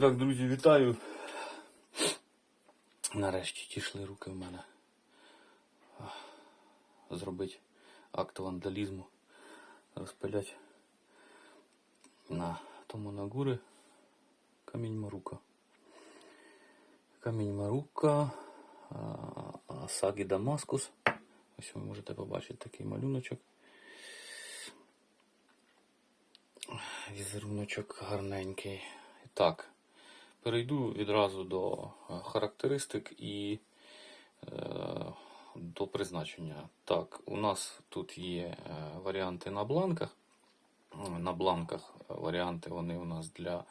Так, друзі, вітаю. Нарешті дійшли руки в мене зробити акт вандалізму, розпилять на тому нагури камінь Марука. Камінь Марука, Сагі Дамаскус. Ось ви можете побачити такий малюночок. Візеруночок гарненький. Так, перейду відразу до е, характеристик і е, до призначення. Так, у нас тут є е, варіанти на бланках. На бланках варіанти вони у нас для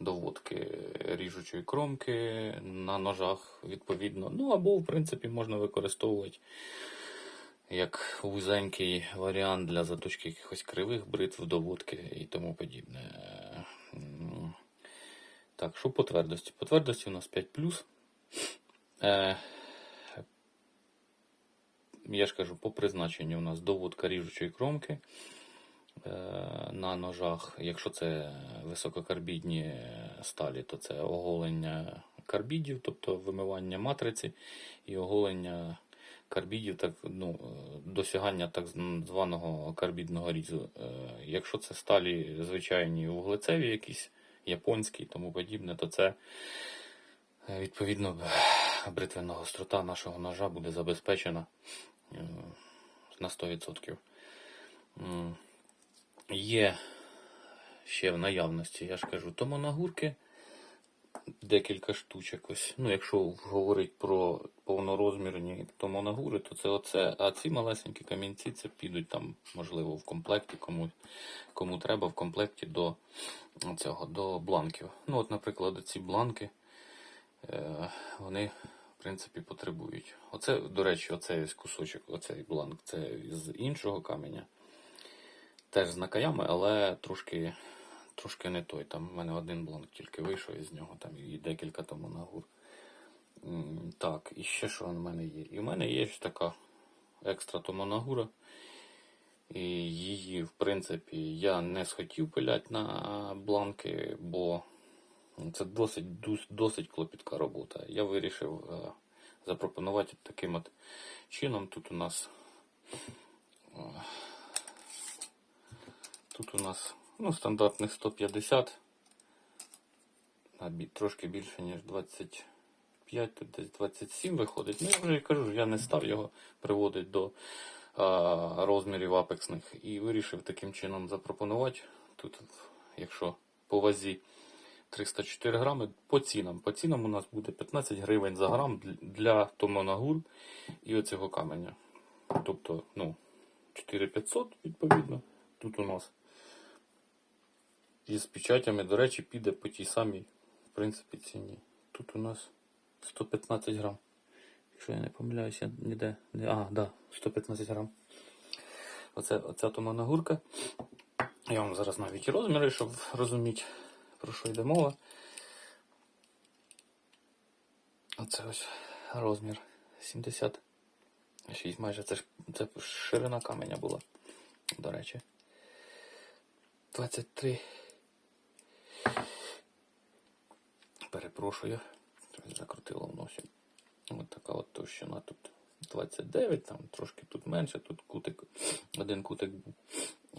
доводки ріжучої кромки на ножах, відповідно. Ну або, в принципі, можна використовувати як вузенький варіант для заточки якихось кривих бритв, доводки і тому подібне. Так, що по твердості? По твердості у нас 5 Е, я ж кажу, по призначенню у нас доводка ріжучої кромки е, на ножах. Якщо це висококарбідні сталі, то це оголення карбідів, тобто вимивання матриці і оголення карбідів, так, ну, досягання так званого карбідного різу. Е, Якщо це сталі звичайні вуглецеві, якісь японські і тому подібне, то це е, відповідно бритвенна гострота нашого ножа буде забезпечена е, на 100%. Є ще в наявності, я ж кажу, томонагурки, декілька штучок ось. Ну, якщо говорити про повнорозмірні томонагури, то це оце. А ці малесенькі камінці це підуть там, можливо, в комплекті, кому, кому треба в комплекті до цього, до бланків. Ну, от, наприклад, ці бланки, е, вони, в принципі, потребують. Оце, до речі, оцей кусочок, оцей бланк, це з іншого каменя. Теж з накаями, але трошки, трошки не той. Там в мене один бланк тільки вийшов із нього, там і декілька тому нагур. Так, і ще що в мене є? І в мене є така екстра томонагура. І її, в принципі, я не схотів пиляти на бланки, бо це досить, досить клопітка робота. Я вирішив е, запропонувати таким от чином. Тут у нас е, Тут у нас ну, стандартних 150, трошки більше, ніж 25, тут десь 27 виходить. Ну, я вже кажу, я не став його приводити до а, розмірів апексних і вирішив таким чином запропонувати. Тут, якщо по вазі 304 грами, по цінам. По цінам у нас буде 15 гривень за грам для томонагур і оцього каменя. Тобто, ну, 4500 відповідно. Тут у нас і з печатями, до речі, піде по тій самій, в принципі, ціні. Тут у нас 115 грам. Якщо я не помиляюся, ніде. Не... А, да, 115 грам. Оце, оця томанагурка. Я вам зараз навіть і розміри, щоб розуміти, про що йде мова. Оце ось розмір 76 майже. Це ж це ширина каменя була, до речі. 23. Перепрошую, щось закрутило в носі. Ось така от товщина тут 29, там трошки тут менше, тут кутик, один кутик був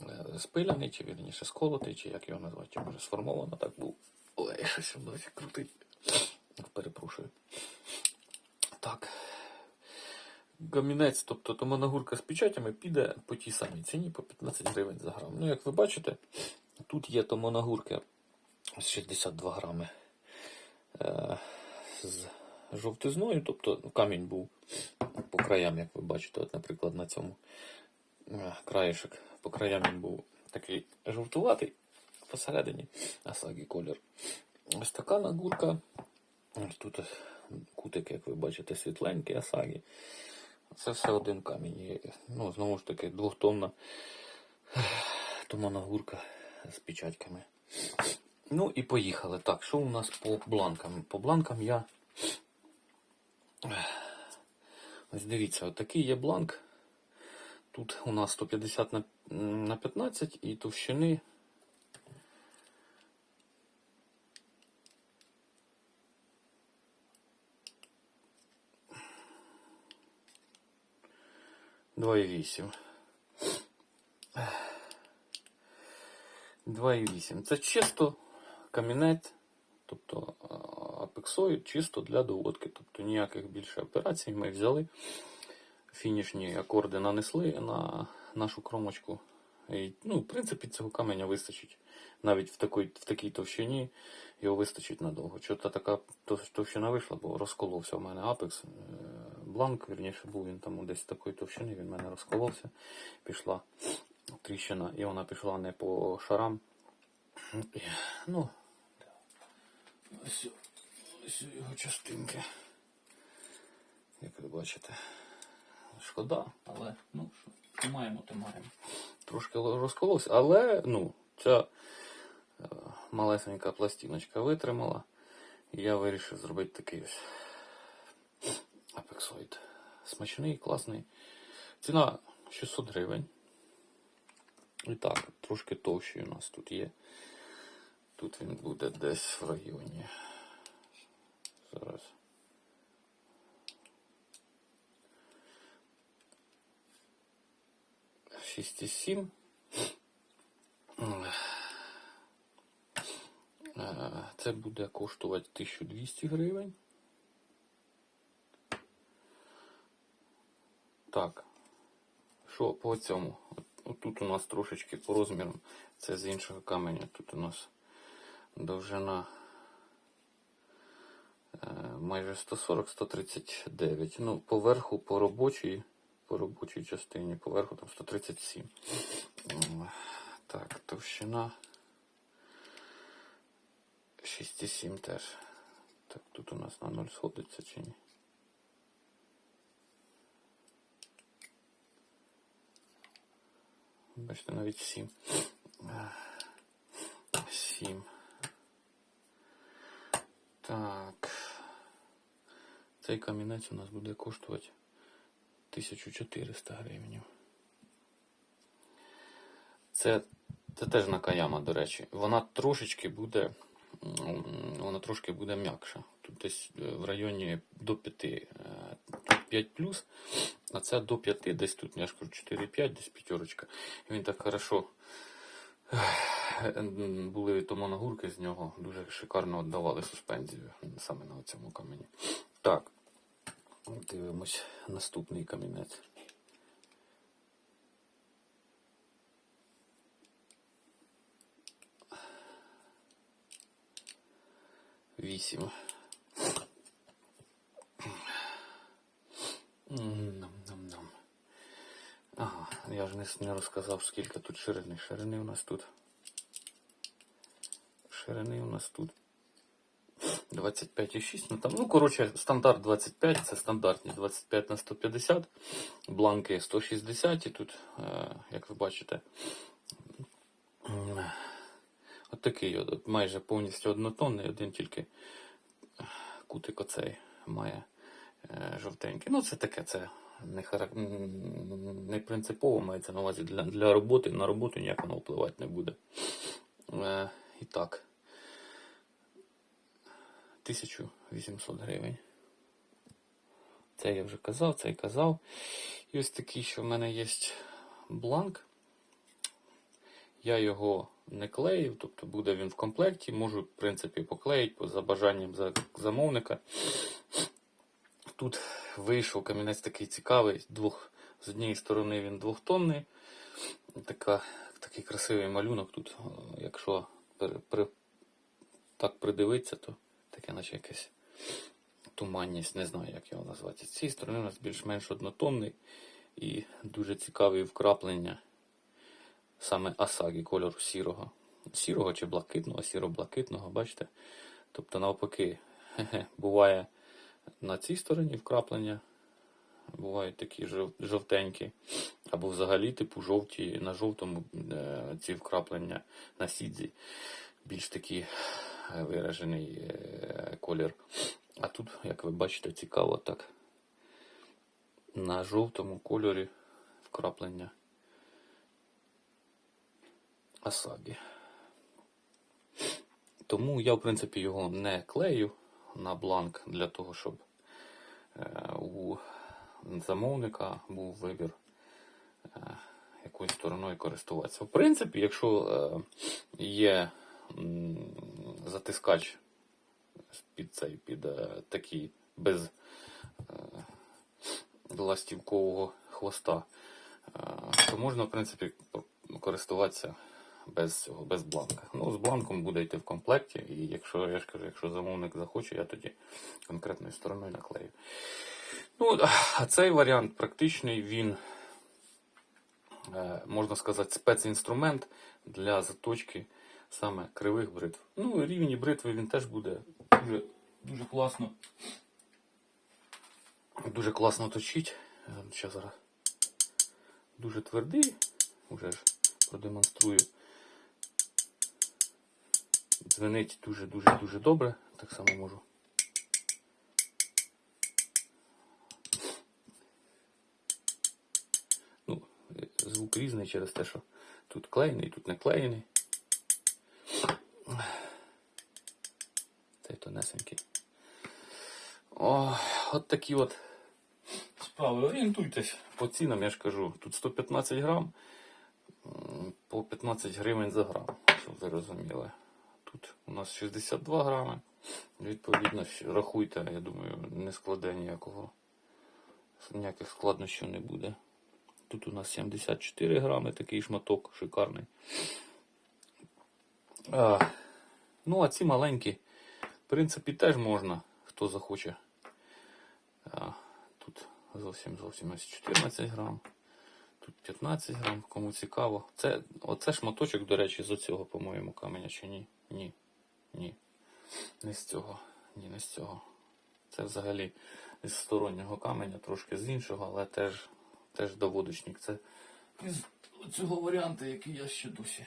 е, спиляний, чи вірніше сколотий, чи як його назвати, чи може сформовано так був. Ой, щось в носі крутить. Перепрошую. Так. Гамінець, тобто томонагурка з печатями, піде по тій самій ціні по 15 гривень за грам. Ну, як ви бачите, тут є томонагурки з 62 грами з жовтизною, тобто камінь був по краям, як ви бачите, от, наприклад, на цьому е, краєшок по краям він був такий жовтуватий посередині асагі колір. Ось така нагурка. Тут кутик, як ви бачите, світленький асагі. Це все один камінь. Ну, знову ж таки, двохтонна томана гурка з печатками. Ну і поїхали. Так, що у нас по бланкам? По бланкам я. Ось дивіться, отакий є бланк. Тут у нас 150 на 15 і товщини. Два і вісім. 2,8. Це чисто камінець, тобто а, апексоїд чисто для доводки. Тобто ніяких більше операцій ми взяли. Фінішні акорди нанесли на нашу кромочку. І, ну, в принципі, цього каменя вистачить. Навіть в такій, в такій товщині його вистачить надовго. Чого-то така товщина вийшла, бо розколовся в мене апекс. Е, Бланк, вірніше, був він там десь такої товщини, він в мене розколовся. Пішла тріщина, і вона пішла не по шарам. Ну, ось, ось його частинки. Як ви бачите. Шкода, але ну що, маємо, то маємо. Трошки розколовся, але ну, ця е, малесенька пластиночка витримала. Я вирішив зробити такий ось апексоїд. Смачний, класний. Ціна 600 гривень. І так, трошки товщий у нас тут є. Тут він буде десь в районі. Зараз. Шість і сім. Е, Це буде коштувати 1200 гривень. Так. Що по цьому? От- Тут у нас трошечки по розмірам. Це з іншого каменя. Тут у нас довжина е, майже 140-139. Ну, поверху по робочій, по робочій частині, поверху там 137. М, Так, товщина 6,7 теж. Так, тут у нас на 0 сходиться чи ні? Бачите, навіть 7. 7. Так. Цей камінець у нас буде коштувати 1400 гривень. Це, це теж накаяма, до речі. Вона трошечки буде. Вона трошки буде м'якша. Тут десь е, в районі до 5. е, 5 плюс, а це до 5, десь тут, я ж кажу, 4-5, десь п'ятерочка. Він так хорошо е, були томоногурки з нього, дуже шикарно віддавали суспензію саме на цьому камені. Так, дивимось наступний камінець. Вісім. Нам-нам-нам. Ага, я ж не розказав, скільки тут ширини. Ширини у нас тут. Ширини у нас тут 25,6. Ну там, ну, коротше, стандарт 25, це стандартні 25 на 150. Бланки 160 і тут, е, як ви бачите, от такий от майже повністю однотонний, один тільки кутик оцей має е, жовтенький. Ну, це таке, це не, харак... не принципово мається на увазі для, для роботи. На роботу ніяк воно впливати не буде. Е, і так. 1800 гривень. Це я вже казав, це я казав. І ось такий, що в мене є бланк. Я його не клеїв, тобто буде він в комплекті. Можу, в принципі, поклеїти по- за бажанням замовника. Тут вийшов камінець такий цікавий. Двох, з однієї сторони він двохтонний. Така, такий красивий малюнок тут. Якщо при, при, так придивитися, то таке, наче якесь туманність, не знаю, як його назвати. З цієї сторони у нас більш-менш однотонний і дуже цікаві вкраплення саме асагі кольору сірого. Сірого чи блакитного, сіро-блакитного, бачите? Тобто, навпаки, буває на цій стороні вкраплення, бувають такі жовтенькі, або взагалі, типу, жовті, на жовтому е, ці вкраплення на сідзі. Більш такий е, виражений е, колір. А тут, як ви бачите, цікаво так. На жовтому кольорі вкраплення Асагі. Тому я, в принципі, його не клею на бланк для того, щоб е, у замовника був вибір е, якоюсь стороною користуватися. В принципі, якщо е, є затискач під цей, під е, такий без е, ластівкового хвоста, е, то можна, в принципі, користуватися без цього, без бланка. Ну, з бланком буде йти в комплекті, і якщо я ж кажу, якщо замовник захоче, я тоді конкретною стороною наклею. Ну, а цей варіант практичний, він, можна сказати, спецінструмент для заточки саме кривих бритв. Ну, рівні бритви він теж буде дуже, дуже класно. Дуже класно точить. Ще зараз дуже твердий, вже ж продемонструю. Дзвенить дуже-дуже дуже добре. Так само можу. Ну, звук різний через те, що тут клеєний, тут не клеєний. Цей тонесенький. О, от такі от справи. Орієнтуйтесь по цінам, я ж кажу. Тут 115 грам, по 15 гривень за грам, щоб ви розуміли. Тут у нас 62 грами. Відповідно, рахуйте, я думаю, не складе ніякого. Ніяких складнощів не буде. Тут у нас 74 грами, такий шматок шикарний. А, ну, а ці маленькі, принципі, теж можна, хто захоче. Тут зовсім зовсім ось 14 грам. Тут 15 грам, кому цікаво. Це, оце шматочок, до речі, з оцього, по-моєму, каменя чи ні? Ні. Ні. Не з цього. Ні, не з цього. Це взагалі з стороннього каменя, трошки з іншого, але теж, теж доводочник. Це із цього варіанту, який я ще досі.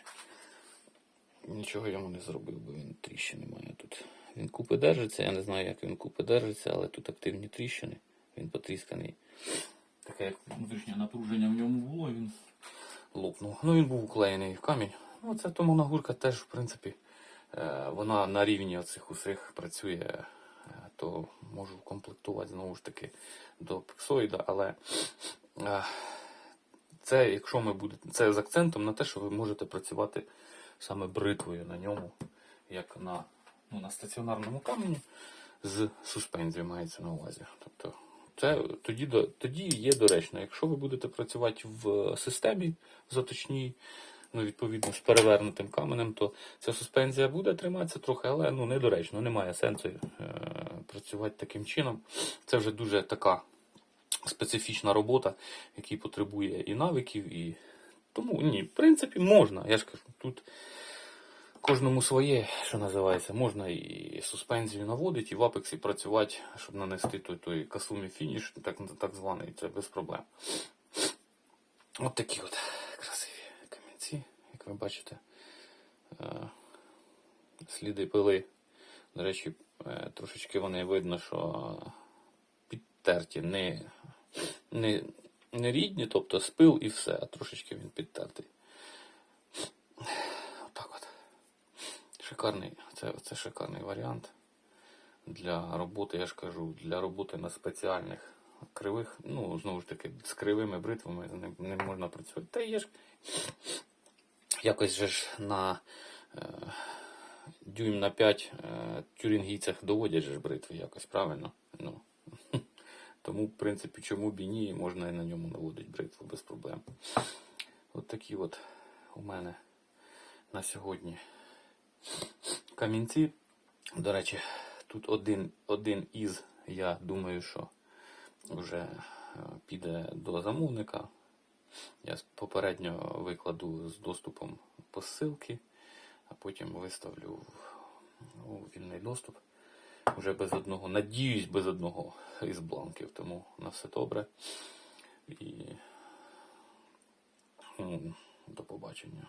Нічого йому не зробив, бо він тріщини має тут. Він купи держиться, я не знаю, як він купи держиться, але тут активні тріщини. Він потрісканий. Таке як внутрішнє напруження в ньому було, він лопнув. Ну він був уклеєний в камінь. Ну це тому нагурка теж, в принципі, е, вона на рівні оцих усіх працює, е, то можу комплектувати знову ж таки до піксоїда, але е, це, якщо ми будете, це з акцентом на те, що ви можете працювати саме бритвою на ньому, як на, ну, на стаціонарному камені з суспензією мається на увазі. Тобто це тоді, тоді є доречно. Якщо ви будете працювати в системі заточній, ну, відповідно з перевернутим каменем, то ця суспензія буде триматися трохи, але ну, недоречно, немає сенсу е, працювати таким чином. Це вже дуже така специфічна робота, яка потребує і навиків, і тому ні, в принципі, можна. Я ж кажу, тут кожному своє, що називається, можна і суспензію наводити, і в апексі працювати, щоб нанести той, той касумі фініш, так, так званий, це без проблем. От такі от красиві камінці, як ви бачите. Е, Сліди пили. До речі, е, трошечки вони видно, що підтерті, не, не, не рідні, тобто спил і все, а трошечки він підтертий. Отак от. Шикарний, це, це шикарний варіант для роботи, я ж кажу, для роботи на спеціальних кривих, ну, знову ж таки, з кривими бритвами ним не можна працювати. Та є ж якось же ж на е, дюйм на 5 е, тюрінгійцях доводять же ж бритви якось, правильно? Ну, тому, в принципі, чому б і ні, можна і на ньому наводити бритву без проблем. От такі от у мене на сьогодні камінці. До речі, тут один, один із, я думаю, що вже е, піде до замовника. Я попередньо викладу з доступом по ссылки, а потім виставлю у вільний доступ. Вже без одного, надіюсь, без одного із бланків, тому на все добре. І до побачення.